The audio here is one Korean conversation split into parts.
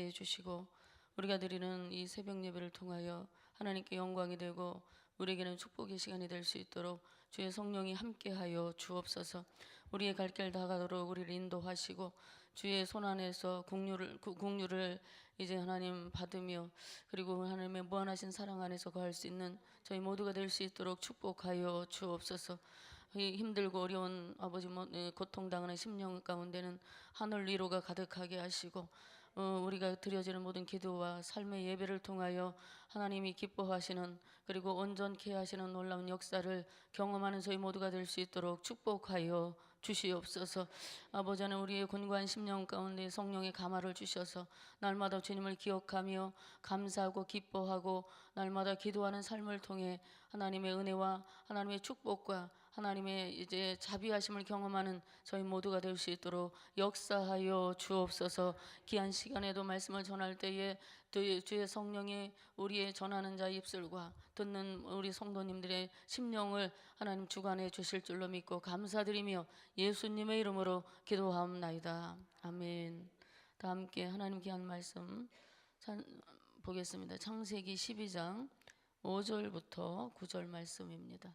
기대해 주시고 우리가 드리는 이 새벽 예배를 통하여 하나님께 영광이 되고 우리에게는 축복의 시간이 될 수 있도록 주의 성령이 함께하여 주옵소서. 우리의 갈 길 다가도록 우리를 인도하시고 주의 손 안에서 국류를 구- 국류를 이제 하나님 받으며 그리고 하나님의 무한하신 사랑 안에서 거할 수 있는 저희 모두가 될 수 있도록 축복하여 주옵소서. 이 힘들고 어려운 아버지 뭐, 예, 고통당하는 심령 가운데는 하늘 위로가 가득하게 하시고 어, 우리가 드려지는 모든 기도와 삶의 예배를 통하여 하나님이 기뻐하시는 그리고 온전케 하시는 놀라운 역사를 경험하는 저희 모두가 될 수 있도록 축복하여 주시옵소서. 아버지 하나님 우리의 곤고한 심령 가운데 성령의 감화를 주셔서 날마다 주님을 기억하며 감사하고 기뻐하고 날마다 기도하는 삶을 통해 하나님의 은혜와 하나님의 축복과 하나님의 이제 자비하심을 경험하는 저희 모두가 될 수 있도록 역사하여 주옵소서. 귀한 시간에도 말씀을 전할 때에 주- 주의 성령이 우리의 전하는 자 입술과 듣는 우리 성도님들의 심령을 하나님 주관해 주실 줄로 믿고 감사드리며 예수님의 이름으로 기도하옵나이다. 아멘. 다 함께 하나님 귀한 말씀 찬- 보겠습니다. 창세기 12장 5절부터 9절 말씀입니다.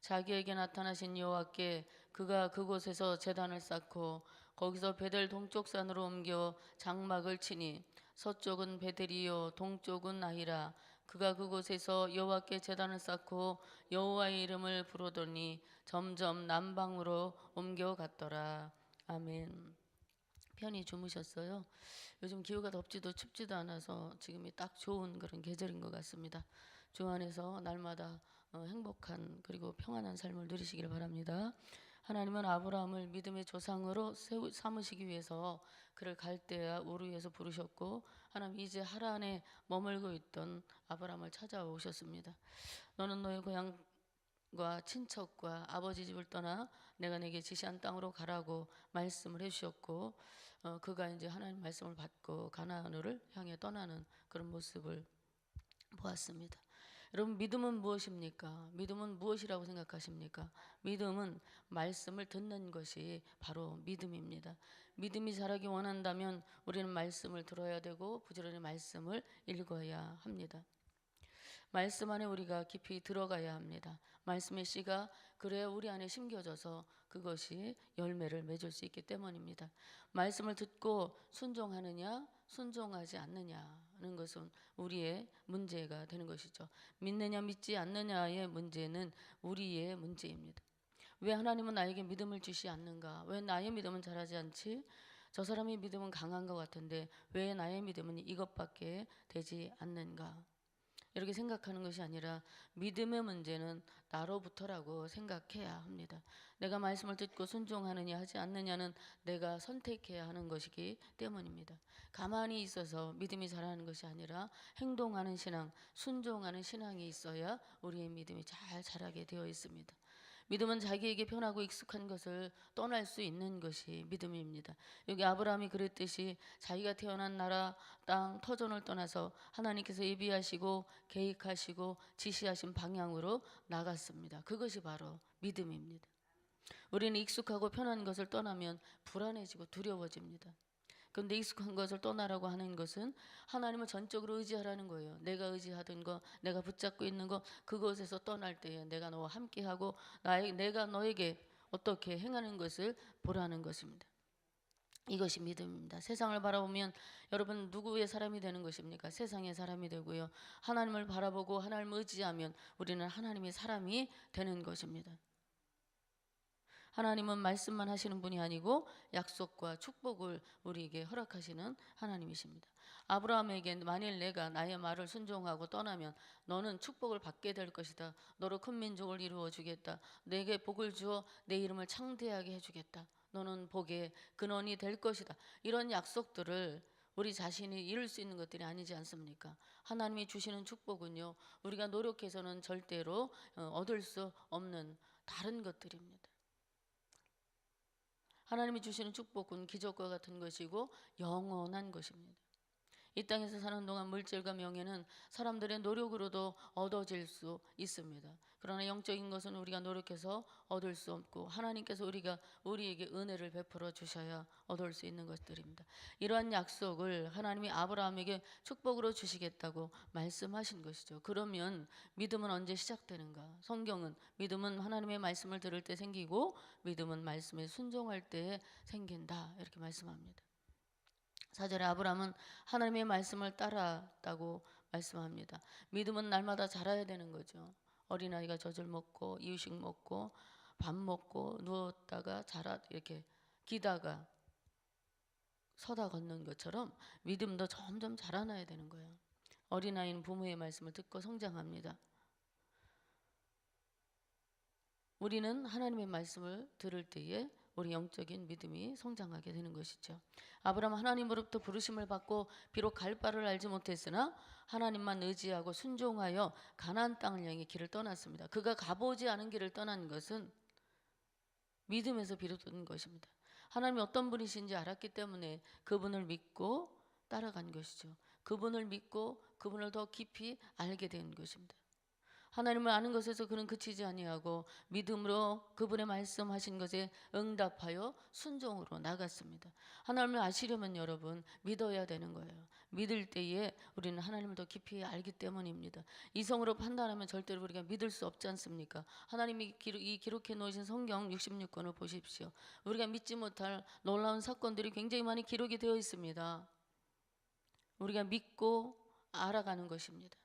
자기에게 나타나신 여호와께 그가 그곳에서 제단을 쌓고 거기서 베델 동쪽 산으로 옮겨 장막을 치니 서쪽은 베델이요 동쪽은 아히라 그가 그곳에서 여호와께 제단을 쌓고 여호와의 이름을 부르더니 점점 남방으로 옮겨 갔더라 아멘. 편히 주무셨어요. 요즘 기후가 덥지도 춥지도 않아서 지금이 딱 좋은 그런 계절인 것 같습니다. 주 안에서 날마다 어, 행복한 그리고 평안한 삶을 누리시길 바랍니다. 하나님은 아브라함을 믿음의 조상으로 세우, 삼으시기 위해서 그를 갈대아 우르에서 부르셨고 하나님 이제 하란에 머물고 있던 아브라함을 찾아오셨습니다. 너는 너의 고향 과 친척과 아버지 집을 떠나 내가 내게 지시한 땅으로 가라고 말씀을 해주셨고 어, 그가 이제 하나님 말씀을 받고 가나안으로 향해 떠나는 그런 모습을 보았습니다. 여러분 믿음은 무엇입니까? 믿음은 무엇이라고 생각하십니까? 믿음은 말씀을 듣는 것이 바로 믿음입니다. 믿음이 자라기 원한다면 우리는 말씀을 들어야 되고 부지런히 말씀을 읽어야 합니다. 말씀 안에 우리가 깊이 들어가야 합니다. 말씀의 씨가 그래야 우리 안에 심겨져서 그것이 열매를 맺을 수 있기 때문입니다. 말씀을 듣고 순종하느냐, 순종하지 않느냐 는 것은 우리의 문제가 되는 것이죠. 믿느냐, 믿지 않느냐의 문제는 우리의 문제입니다. 왜 하나님은 나에게 믿음을 주시 않는가? 왜 나의 믿음은 자라지 않지? 저 사람의 믿음은 강한 것 같은데 왜 나의 믿음은 이것밖에 되지 않는가? 이렇게 생각하는 것이 아니라 믿음의 문제는 나로부터라고 생각해야 합니다. 내가 말씀을 듣고 순종하느냐 하지 않느냐는 내가 선택해야 하는 것이기 때문입니다. 가만히 있어서 믿음이 자라는 것이 아니라 행동하는 신앙, 순종하는 신앙이 있어야 우리의 믿음이 잘 자라게 되어 있습니다. 믿음은 자기에게 편하고 익숙한 것을 떠날 수 있는 것이 믿음입니다. 여기 아브라함이 그랬듯이 자기가 태어난 나라, 땅, 터전을 떠나서 하나님께서 예비하시고 계획하시고 지시하신 방향으로 나갔습니다. 그것이 바로 믿음입니다. 우리는 익숙하고 편한 것을 떠나면 불안해지고 두려워집니다. 그런데 익숙한 것을 떠나라고 하는 것은 하나님을 전적으로 의지하라는 거예요. 내가 의지하던 거, 내가 붙잡고 있는 거, 그것에서 떠날 때에 내가 너와 함께하고 나의, 내가 너에게 어떻게 행하는 것을 보라는 것입니다. 이것이 믿음입니다. 세상을 바라보면 여러분 누구의 사람이 되는 것입니까? 세상의 사람이 되고요. 하나님을 바라보고 하나님을 의지하면 우리는 하나님의 사람이 되는 것입니다. 하나님은 말씀만 하시는 분이 아니고 약속과 축복을 우리에게 허락하시는 하나님이십니다. 아브라함에게 만일 내가 나의 말을 순종하고 떠나면 너는 축복을 받게 될 것이다. 너로 큰 민족을 이루어 주겠다. 내게 복을 주어 내 이름을 창대하게 해 주겠다. 너는 복의 근원이 될 것이다. 이런 약속들을 우리 자신이 이룰 수 있는 것들이 아니지 않습니까? 하나님이 주시는 축복은요, 우리가 노력해서는 절대로 어, 얻을 수 없는 다른 것들입니다. 하나님이 주시는 축복은 기적과 같은 것이고 영원한 것입니다. 이 땅에서 사는 동안 물질과 명예는 사람들의 노력으로도 얻어질 수 있습니다. 그러나 영적인 것은 우리가 노력해서 얻을 수 없고 하나님께서 우리가 우리에게 은혜를 베풀어 주셔야 얻을 수 있는 것들입니다. 이러한 약속을 하나님이 아브라함에게 축복으로 주시겠다고 말씀하신 것이죠. 그러면 믿음은 언제 시작되는가? 성경은 믿음은 하나님의 말씀을 들을 때 생기고 믿음은 말씀에 순종할 때에 생긴다. 이렇게 말씀합니다. 사절에 아브라함은 하나님의 말씀을 따랐다고 말씀합니다. 믿음은 날마다 자라야 되는 거죠. 어린아이가 젖을 먹고 이유식 먹고 밥 먹고 누웠다가 자라 이렇게 기다가 서다 걷는 것처럼 믿음도 점점 자라나야 되는 거예요. 어린아이는 부모의 말씀을 듣고 성장합니다. 우리는 하나님의 말씀을 들을 때에 우리 영적인 믿음이 성장하게 되는 것이죠. 아브라함 하나님으로부터 부르심을 받고 비록 갈 바를 알지 못했으나 하나님만 의지하고 순종하여 가나안 땅을 향해 길을 떠났습니다. 그가 가보지 않은 길을 떠난 것은 믿음에서 비롯된 것입니다. 하나님이 어떤 분이신지 알았기 때문에 그분을 믿고 따라간 것이죠. 그분을 믿고 그분을 더 깊이 알게 된 것입니다. 하나님을 아는 것에서 그는 그치지 아니하고 믿음으로 그분의 말씀하신 것에 응답하여 순종으로 나갔습니다. 하나님을 아시려면 여러분 믿어야 되는 거예요. 믿을 때에 우리는 하나님을 더 깊이 알기 때문입니다. 이성으로 판단하면 절대로 우리가 믿을 수 없지 않습니까? 하나님이 이 기록해 놓으신 성경 66권을 보십시오. 우리가 믿지 못할 놀라운 사건들이 굉장히 많이 기록이 되어 있습니다. 우리가 믿고 알아가는 것입니다.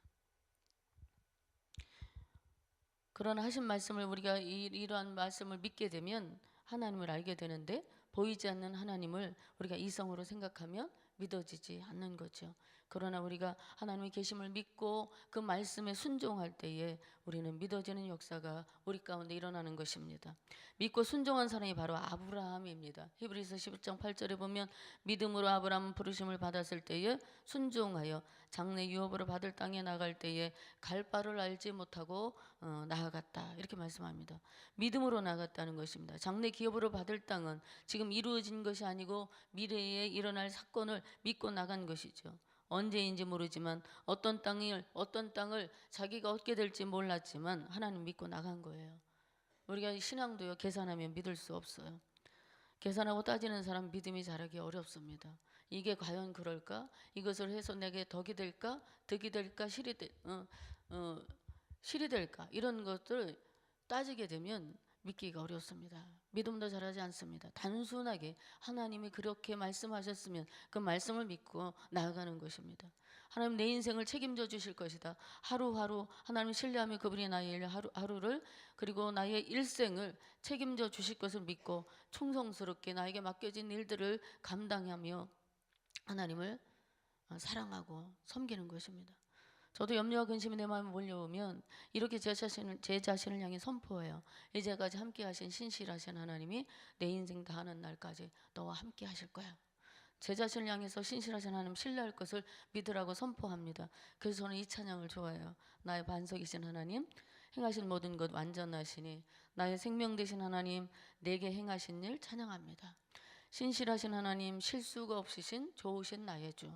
그러나 하신 말씀을 우리가 이, 이러한 말씀을 믿게 되면 하나님을 알게 되는데 보이지 않는 하나님을 우리가 이성으로 생각하면 믿어지지 않는 거죠. 그러나 우리가 하나님의 계심을 믿고 그 말씀에 순종할 때에 우리는 믿어지는 역사가 우리 가운데 일어나는 것입니다. 믿고 순종한 사람이 바로 아브라함입니다. 히브리서 11장 8절에 보면 믿음으로 아브라함 부르심을 받았을 때에 순종하여 장래 유업으로 받을 땅에 나갈 때에 갈 바를 알지 못하고 어, 나아갔다 이렇게 말씀합니다. 믿음으로 나갔다는 것입니다. 장래 기업으로 받을 땅은 지금 이루어진 것이 아니고 미래에 일어날 사건을 믿고 나간 것이죠. 언제인지 모르지만 어떤 땅을 어떤 땅을 자기가 얻게 될지 몰랐지만 하나님 믿고 나간 거예요. 우리가 신앙도요 계산하면 믿을 수 없어요. 계산하고 따지는 사람 믿음이 자라기 어렵습니다. 이게 과연 그럴까? 이것을 해서 내게 덕이 될까? 득이 될까? 실이 될, 어, 어, 실이 될까? 이런 것들 따지게 되면 믿기가 어렵습니다. 믿음도 잘하지 않습니다. 단순하게 하나님이 그렇게 말씀하셨으면 그 말씀을 믿고 나아가는 것입니다. 하나님 내 인생을 책임져 주실 것이다. 하루하루 하나님 신뢰하며 그분이 나의 하루, 하루를 그리고 나의 일생을 책임져 주실 것을 믿고 충성스럽게 나에게 맡겨진 일들을 감당하며 하나님을 어, 사랑하고 섬기는 것입니다. 저도 염려와 근심이 내 마음에 몰려오면 이렇게 제 자신을 제 자신을 향해 선포해요. 이제까지 함께 하신 신실하신 하나님이 내 인생 다 하는 날까지 너와 함께 하실 거야. 제 자신을 향해서 신실하신 하나님 신뢰할 것을 믿으라고 선포합니다. 그래서 저는 이 찬양을 좋아해요. 나의 반석이신 하나님 행하신 모든 것 완전하시니 나의 생명 되신 하나님 내게 행하신 일 찬양합니다. 신실하신 하나님 실수가 없으신 좋으신 나의 주.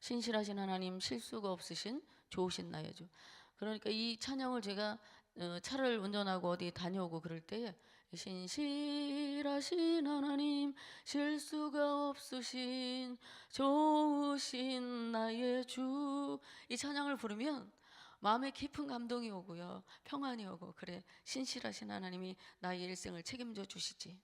신실하신 하나님 실수가 없으신 좋으신 나의 주. 그러니까 이 찬양을 제가 어, 차를 운전하고 어디 다녀오고 그럴 때 신실하신 하나님 실수가 없으신 좋으신 나의 주. 이 찬양을 부르면 마음에 깊은 감동이 오고요. 평안이 오고 그래 신실하신 하나님이 나의 일생을 책임져 주시지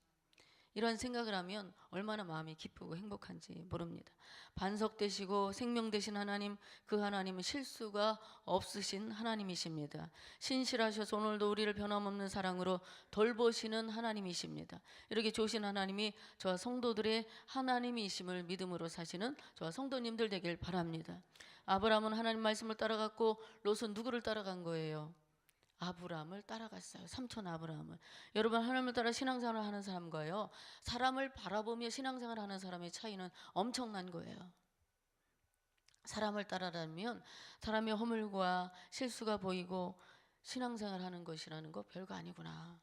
이런 생각을 하면 얼마나 마음이 기쁘고 행복한지 모릅니다. 반석 되시고 생명 되신 하나님, 그 하나님은 실수가 없으신 하나님이십니다. 신실하셔서 오늘도 우리를 변함없는 사랑으로 돌보시는 하나님이십니다. 이렇게 좋으신 하나님이 저와 성도들의 하나님이심을 믿음으로 사시는 저와 성도님들 되길 바랍니다. 아브라함은 하나님 말씀을 따라갔고 롯은 누구를 따라간 거예요? 아브라함을 따라갔어요. 삼촌 아브라함을. 여러분 하나님을 따라 신앙생활을 하는 사람과요. 사람을 바라보며 신앙생활을 하는 사람의 차이는 엄청난 거예요. 사람을 따라다니면 사람의 허물과 실수가 보이고 신앙생활 하는 것이라는 거 별거 아니구나.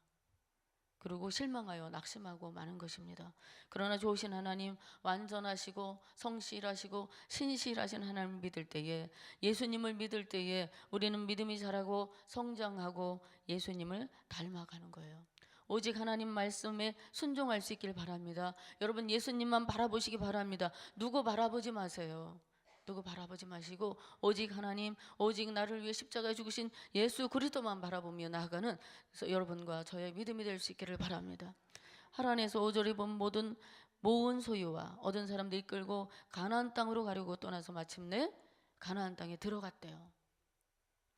그리고 실망하여 낙심하고 마는 것입니다. 그러나 좋으신 하나님 완전하시고 성실하시고 신실하신 하나님 믿을 때에 예수님을 믿을 때에 우리는 믿음이 자라고 성장하고 예수님을 닮아가는 거예요. 오직 하나님 말씀에 순종할 수 있길 바랍니다. 여러분 예수님만 바라보시기 바랍니다. 누구 바라보지 마세요. 누구 바라보지 마시고 오직 하나님, 오직 나를 위해 십자가에 죽으신 예수 그리스도만 바라보며 나아가는 여러분과 저의 믿음이 될 수 있기를 바랍니다. 하란에서 오절이 본 모든 모은 소유와 얻은 사람들 이끌고 가나안 땅으로 가려고 떠나서 마침내 가나안 땅에 들어갔대요.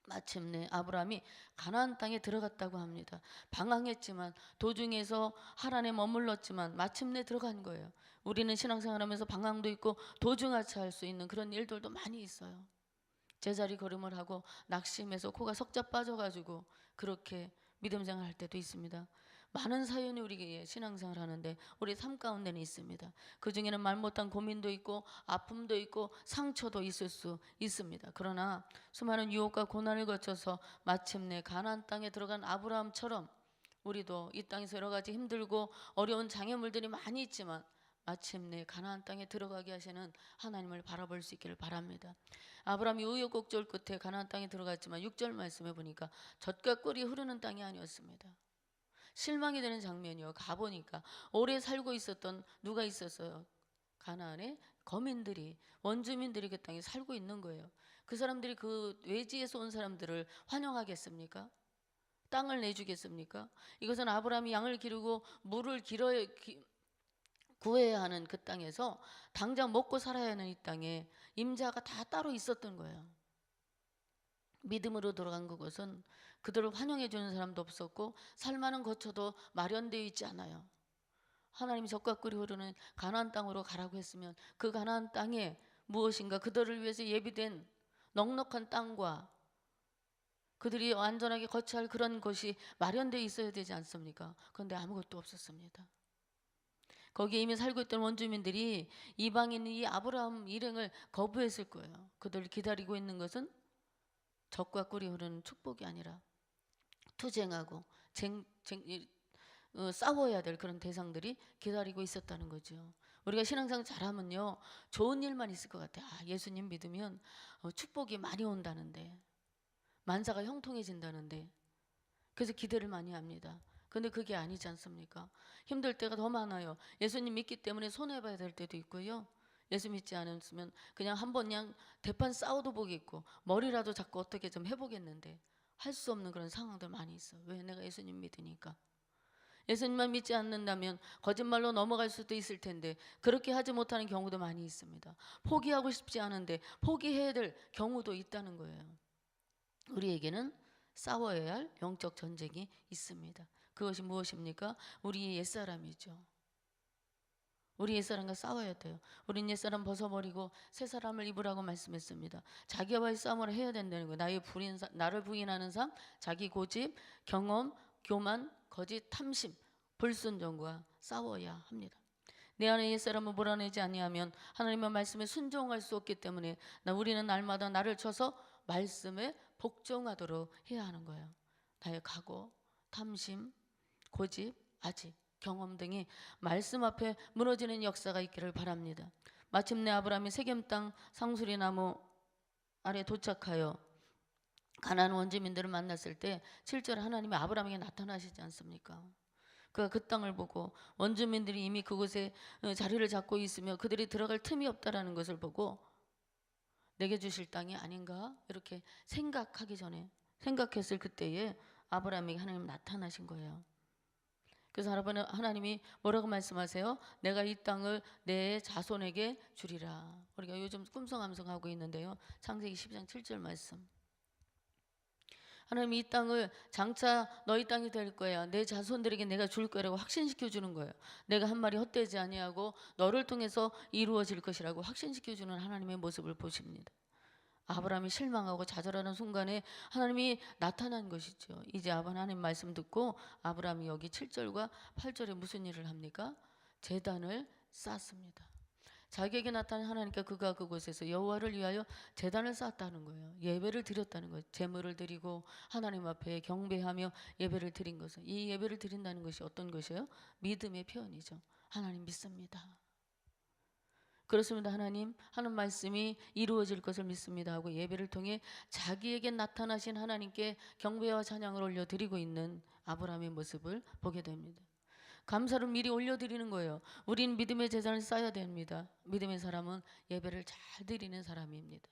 마침내 아브라함이 가나안 땅에 들어갔다고 합니다. 방황했지만 도중에서 하란에 머물렀지만 마침내 들어간 거예요. 우리는 신앙생활하면서 방황도 있고 도중하차할 수 있는 그런 일들도 많이 있어요. 제자리 걸음을 하고 낙심해서 코가 석자 빠져가지고 그렇게 믿음 생활할 때도 있습니다. 많은 사연이 우리에게 신앙생활 하는데 우리 삶 가운데는 있습니다. 그 중에는 말 못한 고민도 있고 아픔도 있고 상처도 있을 수 있습니다. 그러나 수많은 유혹과 고난을 거쳐서 마침내 가나안 땅에 들어간 아브라함처럼 우리도 이 땅에서 여러 가지 힘들고 어려운 장애물들이 많이 있지만 마침내 가나안 땅에 들어가게 하시는 하나님을 바라볼 수 있기를 바랍니다. 아브라함이 우여곡절 끝에 가나안 땅에 들어갔지만 6절 말씀해 보니까 젖과 꿀이 흐르는 땅이 아니었습니다. 실망이 되는 장면이요. 가보니까 오래 살고 있었던 누가 있었어요? 가나안에 거민들이 원주민들이 그 땅에 살고 있는 거예요. 그 사람들이 그 외지에서 온 사람들을 환영하겠습니까? 땅을 내주겠습니까? 이것은 아브라함이 양을 기르고 물을 길어 기, 구해야 하는 그 땅에서 당장 먹고 살아야 하는 이 땅에 임자가 다 따로 있었던 거예요. 믿음으로 들어간 그곳은 그들을 환영해 주는 사람도 없었고 살만한 거처도 마련되어 있지 않아요. 하나님이 젖과 꿀이 흐르는 가나안 땅으로 가라고 했으면 그 가나안 땅에 무엇인가 그들을 위해서 예비된 넉넉한 땅과 그들이 안전하게 거처할 그런 것이 마련되어 있어야 되지 않습니까? 그런데 아무것도 없었습니다. 거기에 이미 살고 있던 원주민들이 이방인 이 아브라함 일행을 거부했을 거예요. 그들을 기다리고 있는 것은 적과 꿀이 흐르는 축복이 아니라 투쟁하고 쟁, 쟁, 이, 어, 싸워야 될 그런 대상들이 기다리고 있었다는 거죠. 우리가 신앙상 잘하면요 좋은 일만 있을 것 같아요. 아, 예수님 믿으면 어, 축복이 많이 온다는데 만사가 형통해진다는데 그래서 기대를 많이 합니다. 근데 그게 아니지 않습니까? 힘들 때가 더 많아요. 예수님 믿기 때문에 손해봐야 될 때도 있고요. 예수 믿지 않으면 그냥 한 번 그냥 대판 싸워도 보겠고 머리라도 자꾸 어떻게 좀 해보겠는데 할 수 없는 그런 상황들 많이 있어. 왜 내가 예수님 믿으니까. 예수님만 믿지 않는다면 거짓말로 넘어갈 수도 있을 텐데 그렇게 하지 못하는 경우도 많이 있습니다. 포기하고 싶지 않은데 포기해야 될 경우도 있다는 거예요. 우리에게는 싸워야 할 영적 전쟁이 있습니다. 그것이 무엇입니까? 우리의 옛사람이죠. 우리 옛사람과 싸워야 돼요. 우린 옛사람 벗어버리고 새 사람을 입으라고 말씀했습니다. 자기와의 싸움을 해야 된다는 거예요. 나의 부인, 나를 부인하는 삶, 자기 고집, 경험, 교만, 거짓, 탐심, 불순종과 싸워야 합니다. 내 안에 옛사람을 몰아내지 아니하면 하나님의 말씀에 순종할 수 없기 때문에 나 우리는 날마다 나를 쳐서 말씀에 복종하도록 해야 하는 거예요. 나의 각오, 탐심, 고집, 아집, 경험 등이 말씀 앞에 무너지는 역사가 있기를 바랍니다. 마침내 아브라함이 세겜 땅 상수리 나무 아래 도착하여 가나안 원주민들을 만났을 때 7절 하나님이 아브라함에게 나타나시지 않습니까? 그가 그 땅을 보고 원주민들이 이미 그곳에 어, 자리를 잡고 있으며 그들이 들어갈 틈이 없다라는 것을 보고 내게 주실 땅이 아닌가 이렇게 생각하기 전에 생각했을 그때에 아브라함에게 하나님 나타나신 거예요. 그래서 하나님- 하나님이 뭐라고 말씀하세요? 내가 이 땅을 내 자손에게 주리라. 우리가 요즘 꿈성함성하고 있는데요. 창세기 12장 7절 말씀. 하나님이 이 땅을 장차 너희 땅이 될 거야. 내 자손들에게 내가 줄 거라고 확신시켜 주는 거예요. 내가 한 말이 헛되지 아니하고 너를 통해서 이루어질 것이라고 확신시켜 주는 하나님의 모습을 보십니다. 아브라함이 실망하고 좌절하는 순간에 하나님이 나타난 것이죠. 이제 하나님 말씀 듣고 아브라함이 여기 7절과 8절에 무슨 일을 합니까? 재단을 쌓습니다. 자기에게 나타난 하나님께 그가 그곳에서 여호와를 위하여 재단을 쌓았다는 거예요. 예배를 드렸다는 거예요. 제물을 드리고 하나님 앞에 경배하며 예배를 드린 것은 이 예배를 드린다는 것이 어떤 것이에요? 믿음의 표현이죠. 하나님 믿습니다. 그렇습니다. 하나님 하는 말씀이 이루어질 것을 믿습니다 하고 예배를 통해 자기에게 나타나신 하나님께 경배와 찬양을 올려드리고 있는 아브라함의 모습을 보게 됩니다. 감사를 미리 올려드리는 거예요. 우린 믿음의 재산을 쌓아야 됩니다. 믿음의 사람은 예배를 잘 드리는 사람입니다.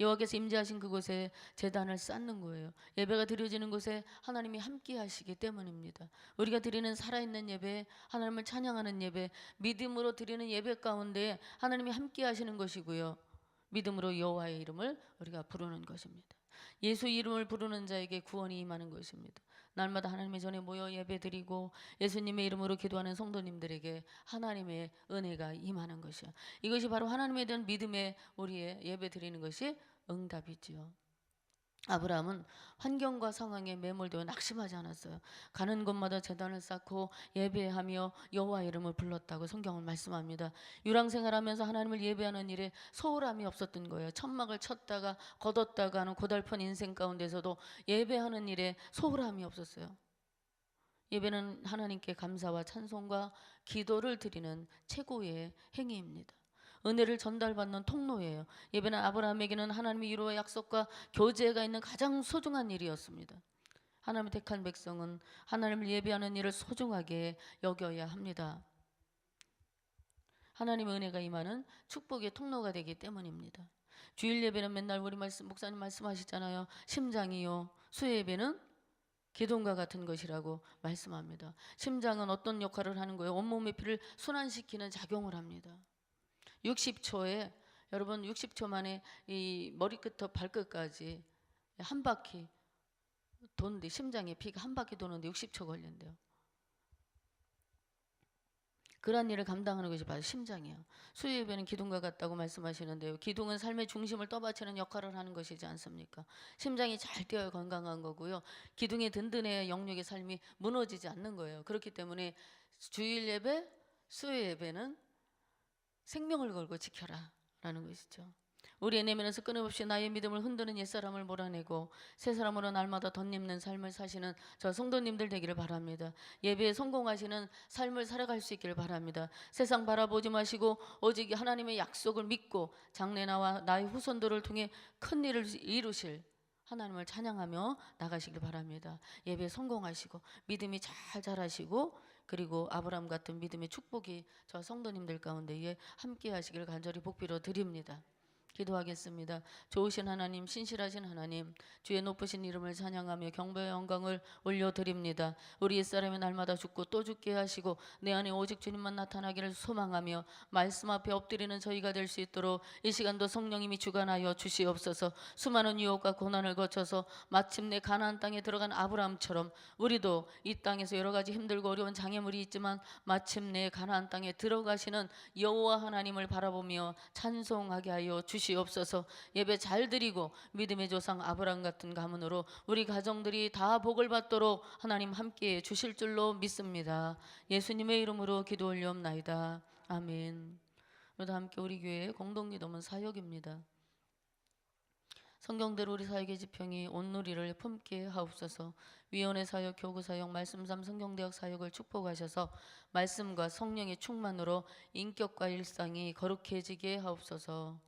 여호와께서 임재하신 그곳에 재단을 쌓는 거예요. 예배가 드려지는 곳에 하나님이 함께 하시기 때문입니다. 우리가 드리는 살아있는 예배, 하나님을 찬양하는 예배, 믿음으로 드리는 예배 가운데 하나님이 함께 하시는 것이고요. 믿음으로 여호와의 이름을 우리가 부르는 것입니다. 예수 이름을 부르는 자에게 구원이 임하는 것입니다. 날마다 하나님의 전에 모여 예배드리고 예수님의 이름으로 기도하는 성도님들에게 하나님의 은혜가 임하는 것이야. 이것이 바로 하나님에 대한 믿음의 우리의 예배드리는 것이 응답이지요. 아브라함은 환경과 상황에 매몰되어 낙심하지 않았어요. 가는 곳마다 재단을 쌓고 예배하며 여호와 이름을 불렀다고 성경은 말씀합니다. 유랑 생활하면서 하나님을 예배하는 일에 소홀함이 없었던 거예요. 천막을 쳤다가 걷었다가 하는 고달픈 인생 가운데서도 예배하는 일에 소홀함이 없었어요. 예배는 하나님께 감사와 찬송과 기도를 드리는 최고의 행위입니다. 은혜를 전달받는 통로예요. 예배는 아브라함에게는 하나님의 위로와 약속과 교제가 있는 가장 소중한 일이었습니다. 하나님의 택한 백성은 하나님을 예배하는 일을 소중하게 여겨야 합니다. 하나님의 은혜가 임하는 축복의 통로가 되기 때문입니다. 주일 예배는 맨날 우리 말씀 목사님 말씀하시잖아요. 심장이요. 수요 예배는 기둥과 같은 것이라고 말씀합니다. 심장은 어떤 역할을 하는 거예요? 온몸의 피를 순환시키는 작용을 합니다. 60초에 여러분 60초 만에 이 머리끝부터 발끝까지 한 바퀴 도는데 심장에 피가 한 바퀴 도는데 60초 걸린대요. 그러한 일을 감당하는 것이 바로 심장이에요. 수요예배는 기둥과 같다고 말씀하시는데요. 기둥은 삶의 중심을 떠받치는 역할을 하는 것이지 않습니까? 심장이 잘 뛰어야 건강한 거고요. 기둥이 든든해야 영역의 삶이 무너지지 않는 거예요. 그렇기 때문에 주일 예배, 수요 예배는 생명을 걸고 지켜라 라는 것이죠. 우리의 내면에서 끊임없이 나의 믿음을 흔드는 옛사람을 몰아내고 새 사람으로 날마다 덧입는 삶을 사시는 저 성도님들 되기를 바랍니다. 예배에 성공하시는 삶을 살아갈 수 있기를 바랍니다. 세상 바라보지 마시고 오직 하나님의 약속을 믿고 장래 나와 나의 후손들을 통해 큰 일을 이루실 하나님을 찬양하며 나가시길 바랍니다. 예배에 성공하시고 믿음이 잘 자라시고 그리고 아브라함 같은 믿음의 축복이 저 성도님들 가운데에 함께 하시길 간절히 복비로 드립니다. 기도하겠습니다. 좋으신 하나님, 신실하신 하나님, 주의 높으신 이름을 찬양하며 경배의 영광을 올려드립니다. 우리 옛사람이 날마다 죽고 또 죽게 하시고 내 안에 오직 주님만 나타나기를 소망하며 말씀 앞에 엎드리는 저희가 될 수 있도록 이 시간도 성령님이 주관하여 주시옵소서. 수많은 유혹과 고난을 거쳐서 마침내 가나안 땅에 들어간 아브라함처럼 우리도 이 땅에서 여러 가지 힘들고 어려운 장애물이 있지만 마침내 가나안 땅에 들어가시는 여호와 하나님을 바라보며 찬송하게 하여 주시옵소서. 주시옵소서 예배 잘 드리고 믿음의 조상 아브람 같은 가문으로 우리 가정들이 다 복을 받도록 하나님 함께 주실 줄로 믿습니다. 예수님의 이름으로 기도 올려옵나이다. 아멘. 오늘도 함께 우리 교회 공동기도문 사역입니다. 성경대로 우리 사역의 지평이 온누리를 품게 하옵소서. 위원회 사역, 교구 사역, 말씀삼 성경대학 사역을 축복하셔서 말씀과 성령의 충만으로 인격과 일상이 거룩해지게 하옵소서.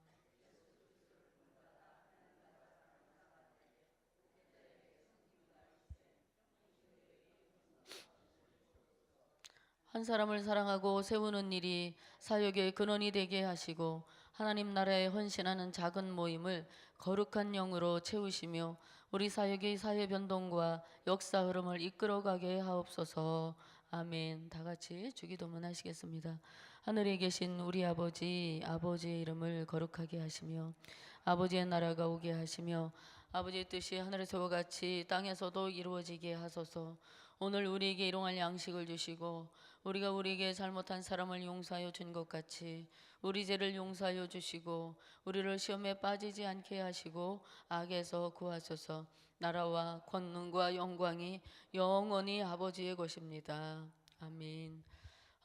한 사람을 사랑하고 세우는 일이 사역의 근원이 되게 하시고 하나님 나라에 헌신하는 작은 모임을 거룩한 영으로 채우시며 우리 사역의 사회 변동과 역사 흐름을 이끌어가게 하옵소서. 아멘. 다 같이 주기도문 하시겠습니다. 하늘에 계신 우리 아버지, 아버지의 이름을 거룩하게 하시며 아버지의 나라가 오게 하시며 아버지의 뜻이 하늘에서와 같이 땅에서도 이루어지게 하소서. 오늘 우리에게 일용할 양식을 주시고 우리가 우리에게 잘못한 사람을 용서하여 준 것 같이 우리 죄를 용서하여 주시고 우리를 시험에 빠지지 않게 하시고 악에서 구하소서 나라와 권능과 영광이 영원히 아버지의 것입니다. 아멘.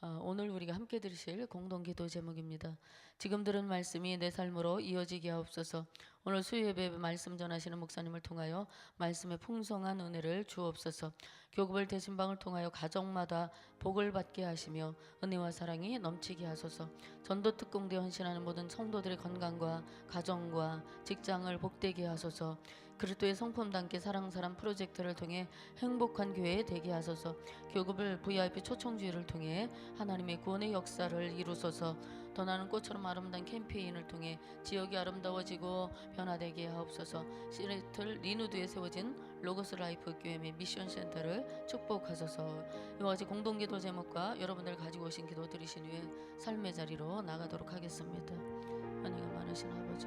아, 오늘 우리가 함께 들으실 공동기도 제목입니다. 지금 들은 말씀이 내 삶으로 이어지게 하옵소서. 오늘 수요예배 말씀 전하시는 목사님을 통하여 말씀의 풍성한 은혜를 주옵소서. 교급을 대신방을 통하여 가정마다 복을 받게 하시며 은혜와 사랑이 넘치게 하소서. 전도 특공대 헌신하는 모든 성도들의 건강과 가정과 직장을 복되게 하소서. 그리스도의 성품답게 사랑사랑 프로젝트를 통해 행복한 교회 되게 하소서. 교급을 VIP 초청주의를 통해 하나님의 구원의 역사를 이루소서. 더 나는 꽃처럼 아름다운 캠페인을 통해 지역이 아름다워지고 변화되게 하옵소서. 시애틀 리누드에 세워진 로고스 라이프 교회 및 미션 센터를 축복하소서. 이와 같이 공동 기도 제목과 여러분들 가지고 오신 기도 드리신 후에 삶의 자리로 나가도록 하겠습니다. 은혜가 많으신 아버지.